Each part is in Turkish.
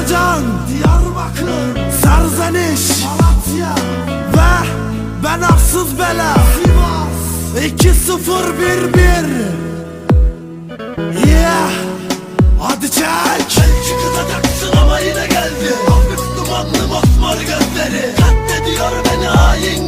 Efecan Diyarbakır Serzeniş Malatya Ve ben arsız bela. Sivas. 2-0-1-1 Yeah. Hadi çek. Belçika'da taksın ama yine geldi. Hafif dumanlı mosmor gözleri Katlediyor beni hain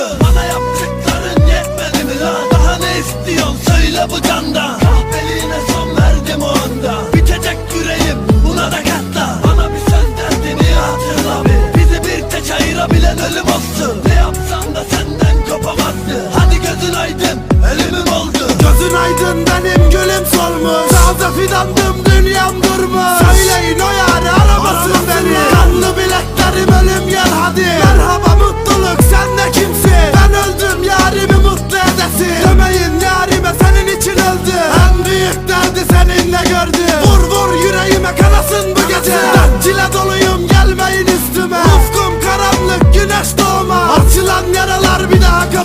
durun Bana yaptıkların yetmedi mi lan? Daha ne istiyorsun? Söyle bu candan. Kahpeliğine son verdim o anda Bitecek yüreğim buna da katla. Bana bir söz derdini hatırla bir Bizi bir tek ayırabilen ölüm olsun. Ne yapsam da senden kopamazdı. Hadi gözün aydın ölümüm oldu. Gözün aydın benim gülüm solmuş. Taze fidandım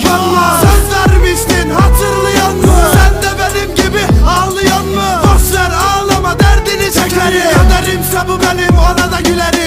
kapanmaz Söz vermiştin hatırlıyor musun? Sen de benim gibi ağlıyor mu? Boşver ağlama derdini çekerim. Kaderimse bu benim ona da gülerim